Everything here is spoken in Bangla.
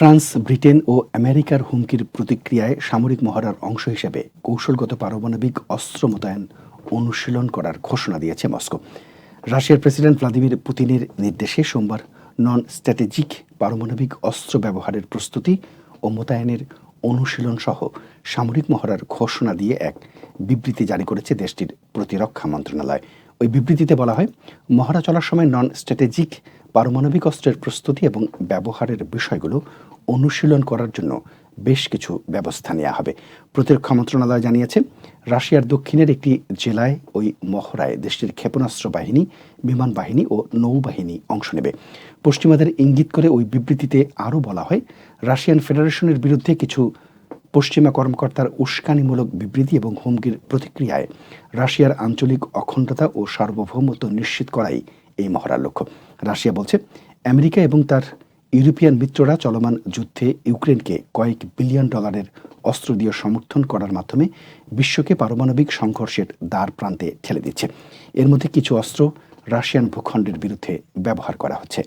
ফ্রান্স, ব্রিটেন ও আমেরিকার হুমকির প্রতিক্রিয়ায় সামরিক মহড়ার অংশ হিসেবে কৌশলগত পারমাণবিক অস্ত্র মোতায়েন অনুশীলন করার ঘোষণা দিয়েছে মস্কো। রাশিয়ার প্রেসিডেন্ট ভ্লাদিমির পুতিনের নির্দেশে সোমবার নন স্ট্র্যাটেজিক পারমাণবিক অস্ত্র ব্যবহারের প্রস্তুতি ও মোতায়েনের অনুশীলন সহ সামরিক মহড়ার ঘোষণা দিয়ে এক বিবৃতি জারি করেছে দেশটির প্রতিরক্ষা মন্ত্রণালয়। ওই বিবৃতিতে বলা হয়, মহড়া চলার সময় নন স্ট্র্যাটেজিক পারমাণবিক অস্ত্রের প্রস্তুতি এবং ব্যবহারের বিষয়গুলো অনুশীলন করার জন্য বেশ কিছু ব্যবস্থা নেওয়া হবে। প্রতিরক্ষা মন্ত্রণালয় জানিয়েছে, রাশিয়ার দক্ষিণের একটি জেলায় ওই মহড়ায় দেশটির ক্ষেপণাস্ত্র বাহিনী, বিমান বাহিনী ও নৌবাহিনী অংশ নেবে। পশ্চিমাদের ইঙ্গিত করে ওই বিবৃতিতে আরও বলা হয়, রাশিয়ান ফেডারেশনের বিরুদ্ধে কিছু পশ্চিমা কর্মকর্তার উস্কানিমূলক বিবৃতি এবং হুমকির প্রতিক্রিয়ায় রাশিয়ার আঞ্চলিক অখণ্ডতা ও সার্বভৌমত্ব নিশ্চিত করাই এই মহড়ার লক্ষ্য। রাশিয়া বলছে, আমেরিকা এবং তার ইউরোপিয়ান মিত্ররা চলমান যুদ্ধে ইউক্রেনকে কয়েক বিলিয়ন ডলারের অস্ত্র দিয়ে সমর্থন করার মাধ্যমে বিশ্বকে পারমাণবিক সংঘর্ষের দ্বার প্রান্তে ঠেলে দিচ্ছে। এর মধ্যে কিছু অস্ত্র রাশিয়ান ভূখণ্ডের বিরুদ্ধে ব্যবহার করা হচ্ছে।